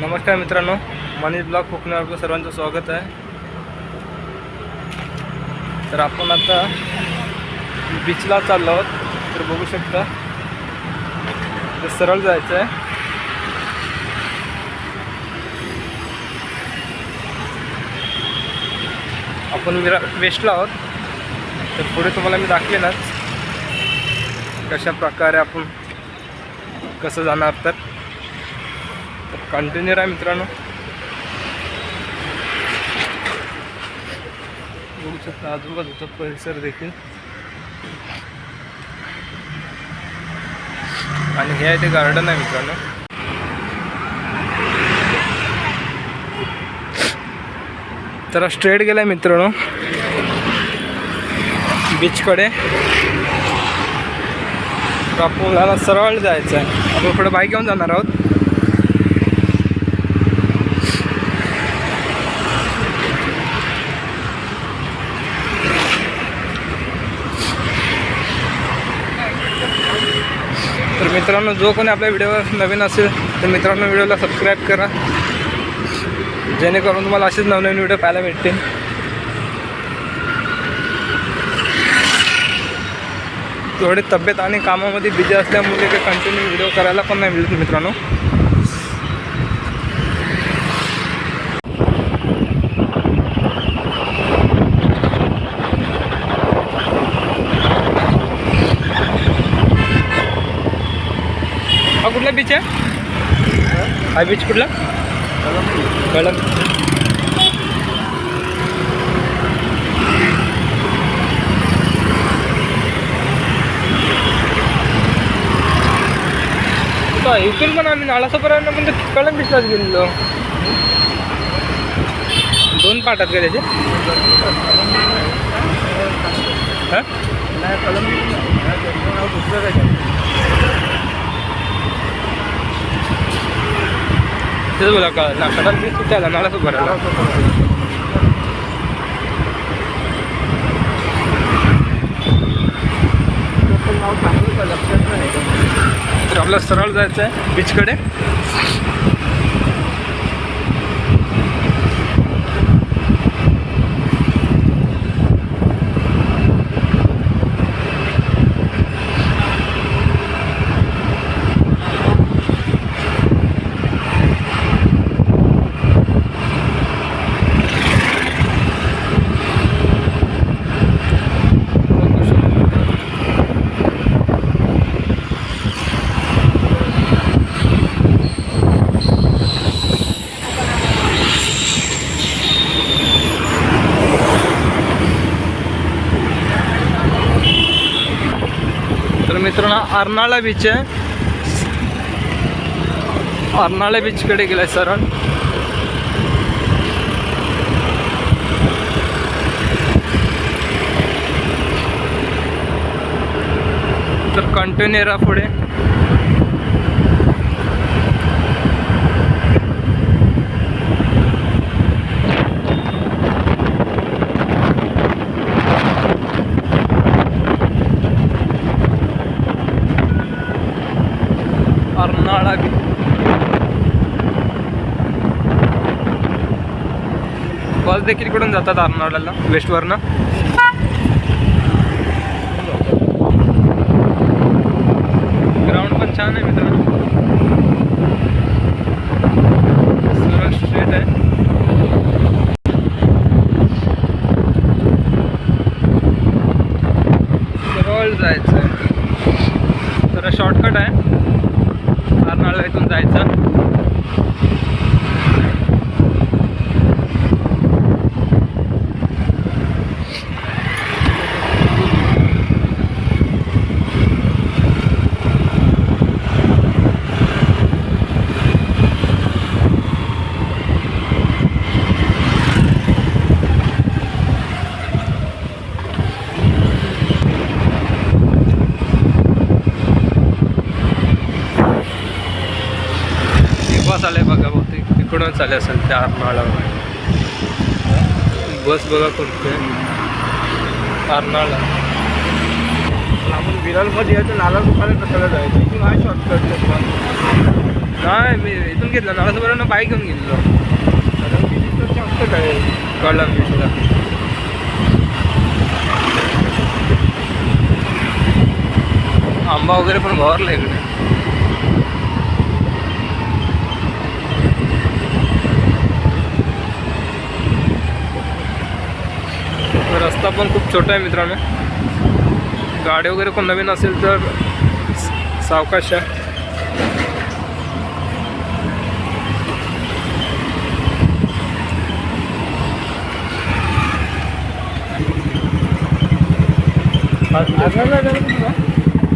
नमस्कार मित्रांनो मनीष ब्लॉग कोकणावर आपलं सर्वांचं स्वागत आहे. तर आपण आता बीचला चाललो आहोत तर बघू शकता. तर सरळ जायचं आहे. आपण विरा वेस्टला आहोत. तर पुढे तुम्हाला मी दाखवेनच कशा प्रकारे आपण कसं जाणार तर. कंटेनर आहे मित्रांनो. बघू शकता आजूबाजूचा परिसर देखील. आणि हे आहे ते गार्डन आहे मित्रांनो. तर स्ट्रेट गेलाय मित्रांनो. बीचकडे तर आपल्याला सरळ जायचं आहे आपण पुढे बाईक घेऊन जाणार आहोत तर मित्रांनो जो कोणी आपल्या व्हिडिओवर नवीन असेल तर मित्रांनो व्हिडिओला सबस्क्राईब करा. जेणेकरून तुम्हाला असेच नवनवीन व्हिडिओ पाहायला भेटतील. थोडी तब्येत आणि कामामध्ये बिझी असल्यामुळे ते कंटिन्यू व्हिडिओ करायला पण नाही मिळत मित्रांनो हा कुठला बीच आहे हा बीच कुठला? कळम काय इथून पण आम्ही नालासोपर्यंत पण ते कळम बीचलाच गेलेलो. दोन पाठात का त्याचे हां? दुसरं काय? तिथंच ना कडाल बीच कुठे आला नालासोपर्यंत तर आपला सरळ जायचं आहे बीचकडे तर मित्रांनो अर्नाळा बीच आहे. अर्नाळा बीचकडे गेलाय सरळ तर कंटिन्यू राहा पुढे अर्नाळा बीच बस देखील इकडून जातात अर्नाळ्याला वेस्टवरनं ग्राउंड पण छान आहे मित्रांनो. सरळ स्ट्रेट आहे. सरळ जायचं. आहे तर शॉर्टकट आहे. अर्नाळा इथून जायचं बस आले बघा बहुतेक आले असेल त्या अर्नाळावर बस बघा कोणते अर्नाळा आपण विरारमध्ये यायचं नाला दुकानात कशाला जायचं? इथून आहे शॉर्टकट नाही मी इथून घेतलं. नालासोबत बाईक घेऊन गेलेलो. कळलं मी सुद्धा आंबा वगैरे पण भरला इकडे. रस्ता पण खूप छोटा आहे मित्रांनो. गाडी वगैरे कोण नवीन असेल तर सावकाश आहे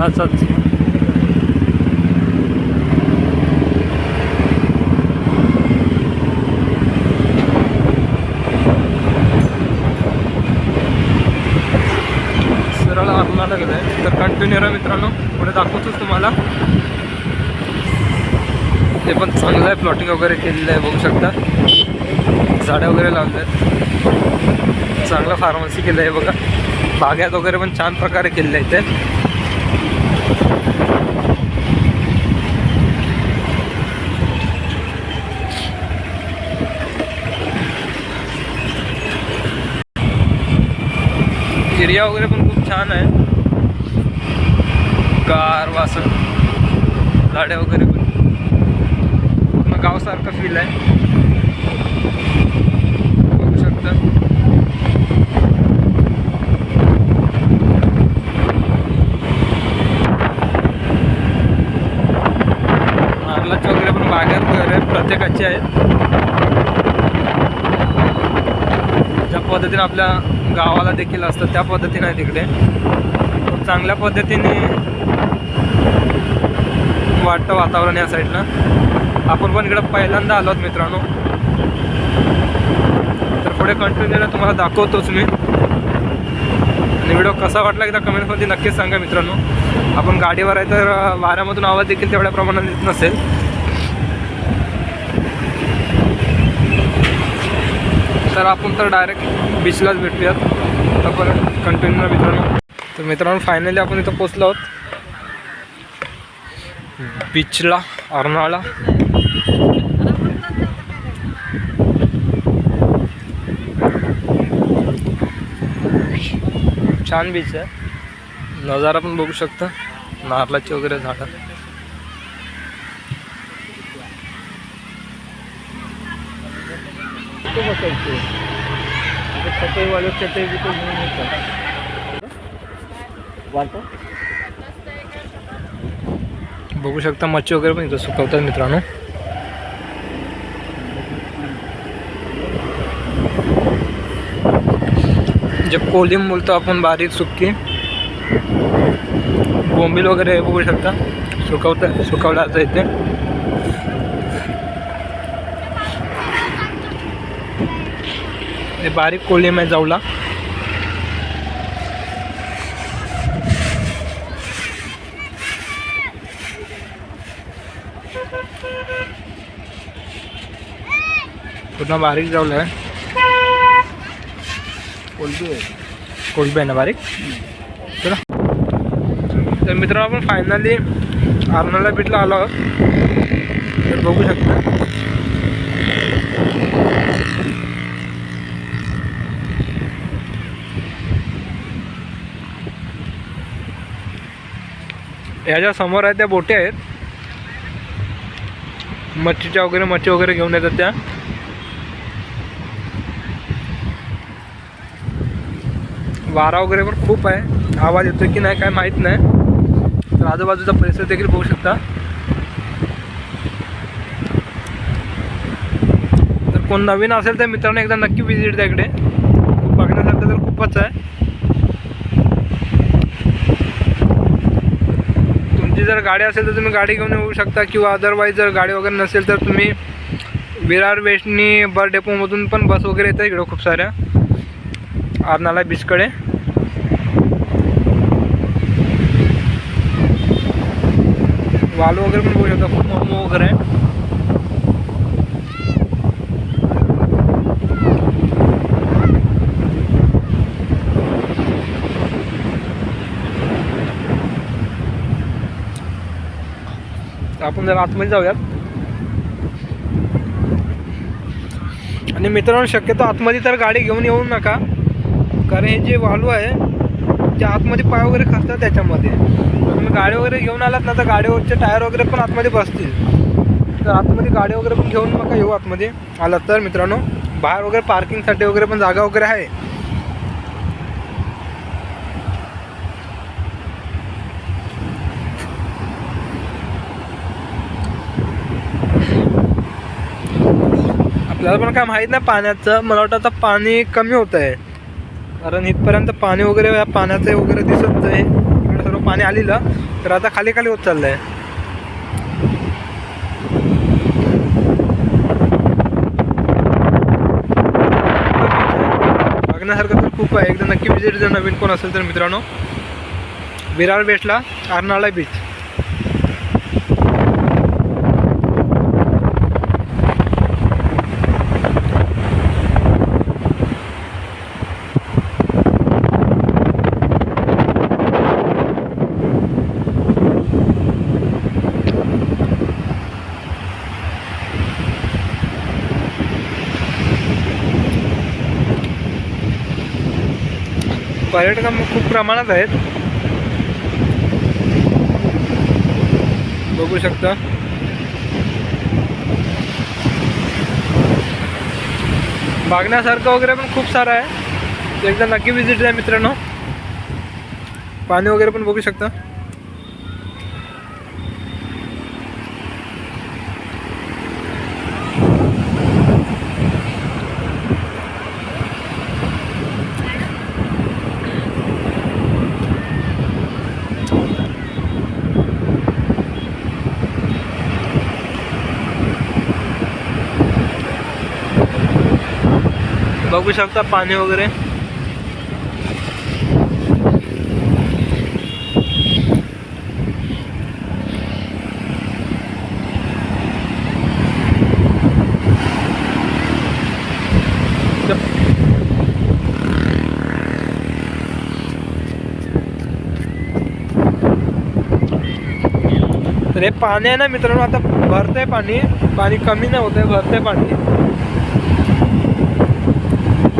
अच्छा अच्छा आरणाला गेलं आहे मित्रांनो. पुढे दाखवतोच तुम्हाला. ते पण चांगलं आहे. प्लॉटिंग वगैरे केलेलं आहे बघू शकता. झाडं वगैरे लावले आहेत चांगलं फार्मसी केलं आहे बघा. बाग्यात वगैरे पण छान प्रकारे केलेलं आहे ते एरिया वगैरे पण खूप छान आहे. कार वासण झाडे वगैरे पण. पूर्ण गावसारखं फील आहे. बघू शकता. नारळाचे वगैरे पण बागेत वगैरे प्रत्येकाचे आहेत. ज्या पद्धतीने आपल्या गावाला देखील असतं त्या पद्धतीने आहे तिकडे. चांगल्या पद्धतीने वाटतं वातावरण या साईडनं आपण पण इकडं पहिल्यांदा आलो आहोत मित्रांनो. तर पुढे कंटिन्यू तुम्हाला दाखवतोच मी आणि व्हिडिओ कसा वाटला एकदा कमेंटमध्ये नक्कीच सांगा मित्रांनो. आपण गाडीवर आहे तर वाऱ्यामधून आवाज देखील तेवढ्या प्रमाणात येत नसेल. तर आपण तर डायरेक्ट बीचलाच भेटूयात. आपण कंटिन्यू मित्रांनो. तर मित्रांनो फायनली आपण इथं पोचलो आहोत. बीचला अर्नाळा छान बीच आहे. नजारा पण बघू शकता. नारळाची वगैरे झाडं. बसायचे चटईवाले चटई बिटई घेऊन येतात. बघू शकता मच्छी वगैरे पण इथं सुकवतात मित्रांनो. जे कोलिम बोलतो आपण बारीक सुकी. बोंबील वगैरे बघू शकता. सुकवता सुकवला जातं इथे. हे बारीक कोलिम आहे जाऊला पूर्ण बारीक जाऊला आहे. कोणती आहे. कोलबी आहे ना बारीक? चला. तर मित्रांनो आपण फायनली आर्नला बीचला आलो आहोत. तर बघू शकता. ह्याच्या समोर आहे त्या बोटी आहेत. मच्छीच्या वगैरे मच्छी वगैरे घेऊन येतात त्या. वारा वगैरे पण खूप आहे. आवाज येतो की नाही काय माहीत नाही. तर आजूबाजूचा परिसर देखील बघू शकता. तर कोण नवीन असेल तर मित्रांनो एकदा नक्की विजिट द्या इकडे. बघण्यासारखं तर खूपच आहे. तुमची जर गाडी असेल तर तुम्ही गाडी घेऊन येऊ शकता किंवा अदरवाईज जर गाडी वगैरे नसेल तर तुम्ही विरार वेस्टनी बर डेपोमधून पण बस वगैरे येतात इकडं खूप साऱ्या. आरनाला बीचकडे वालू वगैरे पण बघू शकता खूप मोमो वगैरे आहे. आपण जरा आतमध्ये जाऊयात. आणि मित्रांनो शक्यतो आतमध्ये तर गाडी घेऊन येऊ नका कारण हे जे वालू आहे ते आतमध्ये पाय वगैरे खातात त्याच्यामध्ये. तुम्ही गाडी वगैरे घेऊन आलात ना तर गाडीवरचे टायर वगैरे पण आतमध्ये बसतील. तर आतमध्ये गाडी वगैरे पण घेऊन नका येऊ आतमध्ये. आलात तर मित्रांनो बाहेर वगैरे पार्किंगसाठी वगैरे पण जागा वगैरे आहे. आपल्याला पण काय माहीत नाही पाण्याचं. मला वाटतं आता पाणी कमी होत आहे कारण इथपर्यंत पाणी वगैरे पाण्याचं वगैरे दिसत आहे पाणी आलेलं तर आता खाली खाली होत चाललं आहे बघण्यासारखं तर खूप आहे. एकदा नक्की विजिट जर नवीन कोण असेल तर मित्रांनो विरार बेटला अर्नाळा बीच पर्यटक खूप प्रमाणात आहेत. बघू शकता. बघण्यासारखं वगैरे पण खूप सारं आहे. एकदा नक्की विजिट द्या मित्रांनो. पाणी वगैरे पण बघू शकता. बघू शकता पाणी वगैरे? तर हे पाणी आहे ना मित्रांनो आता भरतंय पाणी. पाणी कमी नाही होत आहे भरतंय पाणी.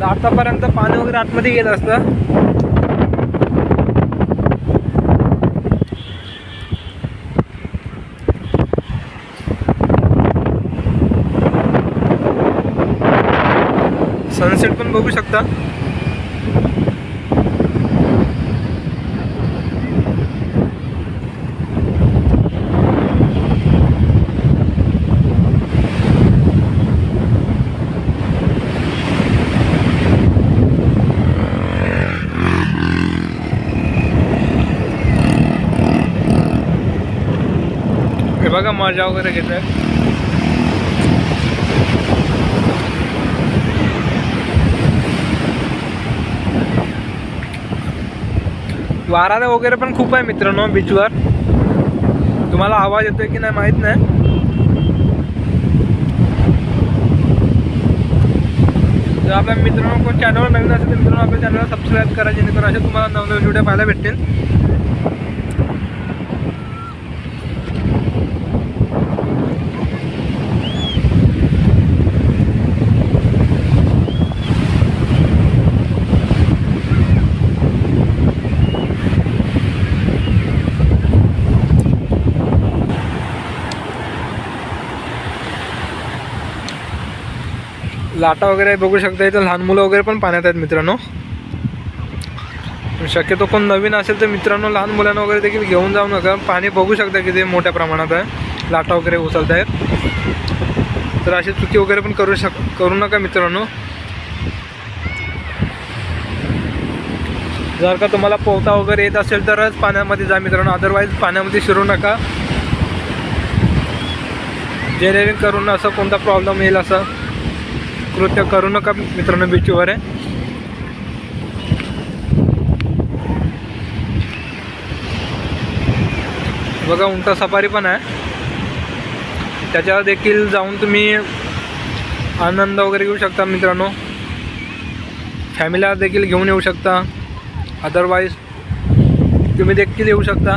तर आतापर्यंत पाणी वगैरे आतमध्ये गेलं असतं. सनसेट पण बघू शकता. बघा मजा वगैरे घेत आहे वारा वगैरे पण खूप आहे मित्रांनो बीचवर तुम्हाला आवाज येतोय की नाही माहीत नाही. जर आपल्या मित्रांनो कोण चॅनलवर नवीन असेल तर मित्रांनो आपल्या चॅनलला सबस्क्राईब करा जेणेकरून असे तुम्हाला नवनवीन व्हिडिओ पाहायला भेटतील. लाटा वगैरे बघू शकता इथं लहान मुलं वगैरे पण पाण्यात आहेत मित्रांनो. शक्यतो कोण नवीन असेल तर मित्रांनो लहान मुलांना वगैरे देखील घेऊन जाऊ नका. पाणी बघू शकता की ते मोठ्या प्रमाणात आहे. लाटा वगैरे उचलत आहेत. तर अशी चुकी वगैरे पण करू शक करू नका मित्रांनो. जर का तुम्हाला पोहता वगैरे येत असेल तरच पाण्यामध्ये जा मित्रांनो. अदरवाईज पाण्यामध्ये शिरू नका. जेनेरिंग करून असं कोणता प्रॉब्लेम येईल असं. कृत्य करू नका मित्रांनो बीचवर आहे. बघा उंटा सफारी पण आहे. त्याच्यावर देखील जाऊन तुम्ही आनंद वगैरे घेऊ शकता मित्रांनो. फॅमिलीला देखील घेऊन येऊ शकता. अदरवाईज तुम्ही देखील येऊ शकता.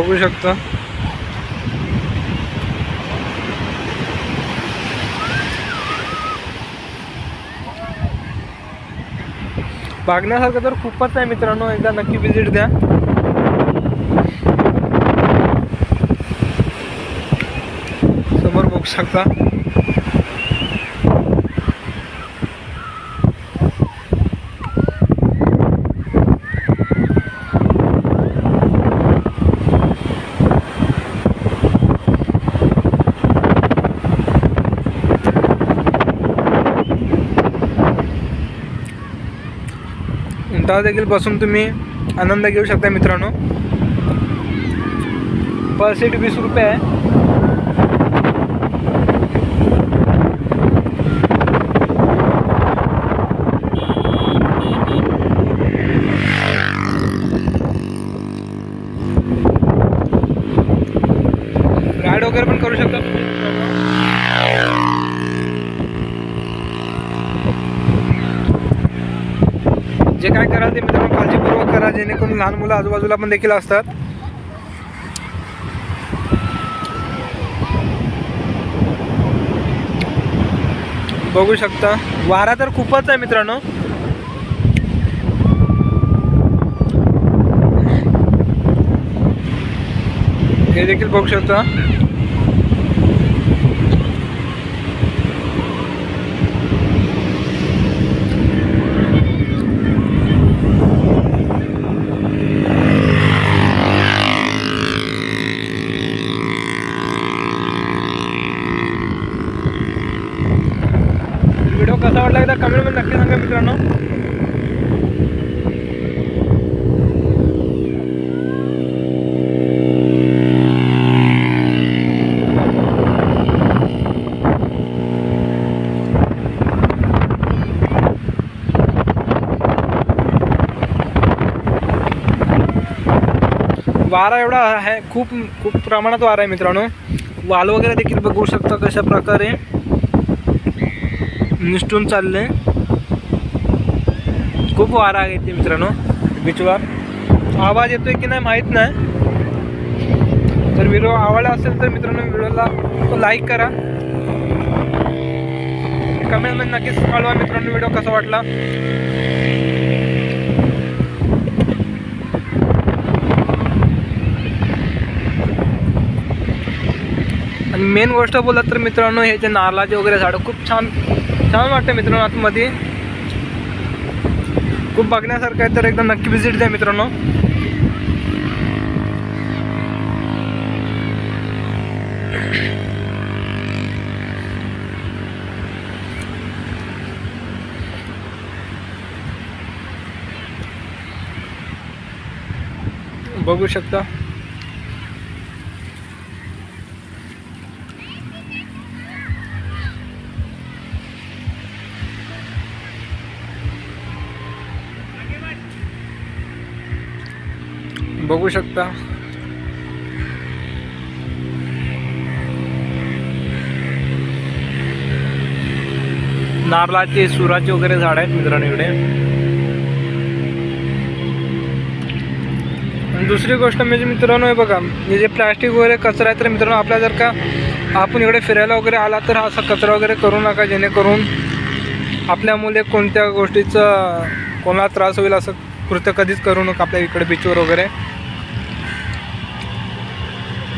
बघू शकता. बघण्यासारखं तर खूपच आहे मित्रांनो एकदा नक्की विजिट द्या. समोर बघू शकता. उंटावर देखील बसून तुम्ही आनंद घेऊ शकता मित्रांनो. पर सीट वीस रुपये आहे राईड वगैरे पण करू शकता तुम्ही मित्रांनो. करा ते मित्रांनो काळजीपूर्वक करा जेणेकरून लहान मुलं आजूबाजूला पण देखील असतात. बघू शकता वारा तर खूपच आहे मित्रांनो. हे देखील बघू शकता व्हिडिओ कसा वाटला एकदा कमेंटमध्ये नक्की सांगा मित्रांनो वारा एवढा आहे खूप खूप प्रमाणात वारा आहे मित्रांनो. वाल वगैरे देखील बघू शकता कशा प्रकारे. निष्ठून चालले खूप वारा आहे ते मित्रांनो बीचवर आवाज येतोय की नाही माहीत नाही. तर व्हिडिओ आवडला असेल तर मित्रांनो व्हिडिओला लाईक करा. कमेंटमध्ये नक्कीच कळवा मित्रांनो व्हिडिओ कसा वाटला. आणि मेन गोष्ट बोलत तर मित्रांनो हे जे नारळाचे वगैरे झाडं खूप छान छान वाटतं मित्रांनो आतमध्ये. खूप बघण्यासारखं आहे तर एकदा नक्की व्हिजिट द्या मित्रांनो. बघू शकता. बघू शकता. नारळाचे सुराचे वगैरे झाड आहेत मित्रांनो इकडे. आणि दुसरी गोष्ट म्हणजे मित्रांनो हे बघा हे जे प्लॅस्टिक वगैरे कचरा आहे तर मित्रांनो आपल्या जर का आपण इकडे फिरायला वगैरे आला तर असा कचरा वगैरे करू नका जेणेकरून आपल्या मुले कोणत्या गोष्टीचं कोणाला त्रास होईल असं कृत्य कधीच करू नका आपल्या इकडे बीचवर वगैरे.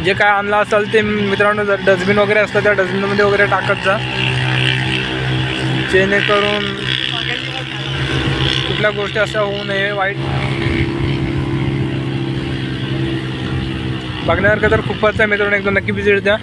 जे काय आणलं असेल ते मित्रांनो जर डस्टबिन वगैरे असतं त्या डस्टबिनमध्ये वगैरे टाकत जा. जेणेकरून कुठल्या गोष्टी अशा होऊ नये वाईट. बघण्यासारखं तर खूपच आहे मित्रांनो एकदम नक्की विजिट द्या.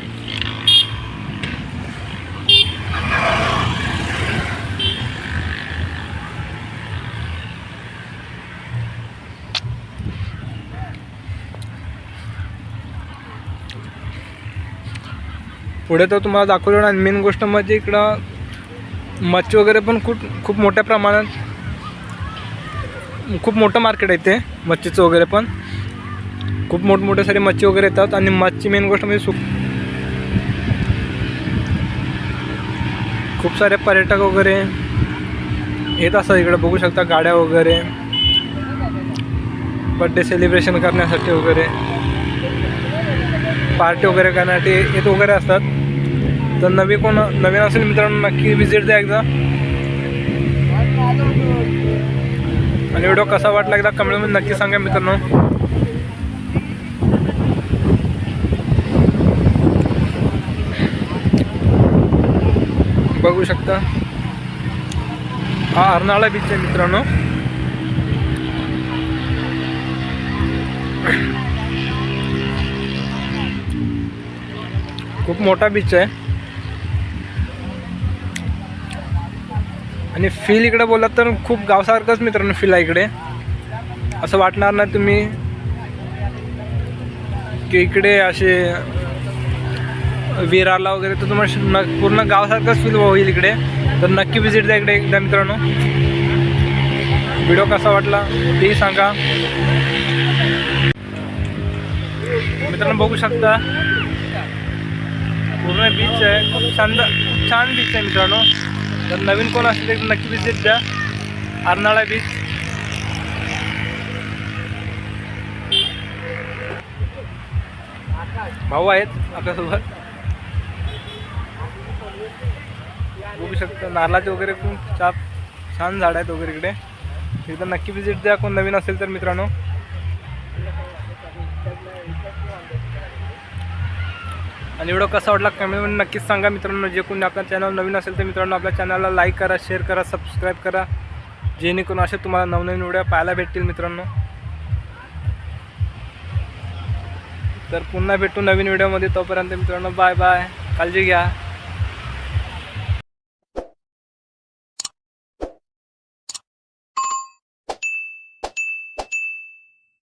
पुढे तर तुम्हाला दाखवलं आणि मेन गोष्ट म्हणजे इकडं मच्छी वगैरे पण खूप खूप मोठ्या प्रमाणात खूप मोठं मार्केट आहे ते मच्छीचं वगैरे पण. खूप मोठमोठे सारे मच्छी वगैरे येतात आणि मच्छी मेन गोष्ट म्हणजे सुक खूप सारे पर्यटक वगैरे येत असतात इकडं बघू शकता गाड्या वगैरे बड्डे सेलिब्रेशन करण्यासाठी वगैरे पार्टी वगैरे करण्यासाठी येत वगैरे असतात. तर नवी कोण नवीन असेल मित्रांनो नक्की विजिट द्या एकदा. आणि व्हिडिओ कसा वाटला एकदा कमेंटमध्ये नक्की सांगा मित्रांनो. बघू शकता. हा अर्नाळा बीच आहे मित्रांनो. खूप मोठा बीच आहे. आणि फील इकडे बोललात तर खूप गावसारखंच मित्रांनो फील आहे इकडे. असं वाटणार नाही तुम्ही की इकडे असे विरारला वगैरे तर तुम्हाला न पूर्ण गावासारखंच फील होईल इकडे. तर नक्की विजिट द्या इकडे एकदा मित्रांनो. व्हिडिओ कसा वाटला तेही सांगा. मित्रांनो बघू शकता. पूर्ण बीच आहे. खूप छान खूप छान बीच आहे मित्रांनो. तर नवीन कोण असेल तर नक्की विजिट द्या. अर्नाळा बीच भाऊ आहेत आपल्यासोबत. बघू शकता नारळाचे वगैरे खूप छान छान झाड आहेत वगैरे इकडे. एकदा नक्की विजिट द्या कोण नवीन असेल तर मित्रांनो. आणि व्हिडिओ कसा वाटला कमेंटमध्ये नक्कीच सांगा. मित्रांनो जे कोणी आपल्या चॅनल नवीन असेल तर मित्रांनो आपल्या चॅनलला लाईक करा शेअर करा सबस्क्राईब करा. जेणेकरून असे तुम्हाला नवनवीन व्हिडिओ पाहायला भेटतील मित्रांनो. तर पुन्हा भेटू नवीन व्हिडिओमध्ये. तोपर्यंत मित्रांनो बाय बाय काळजी घ्या.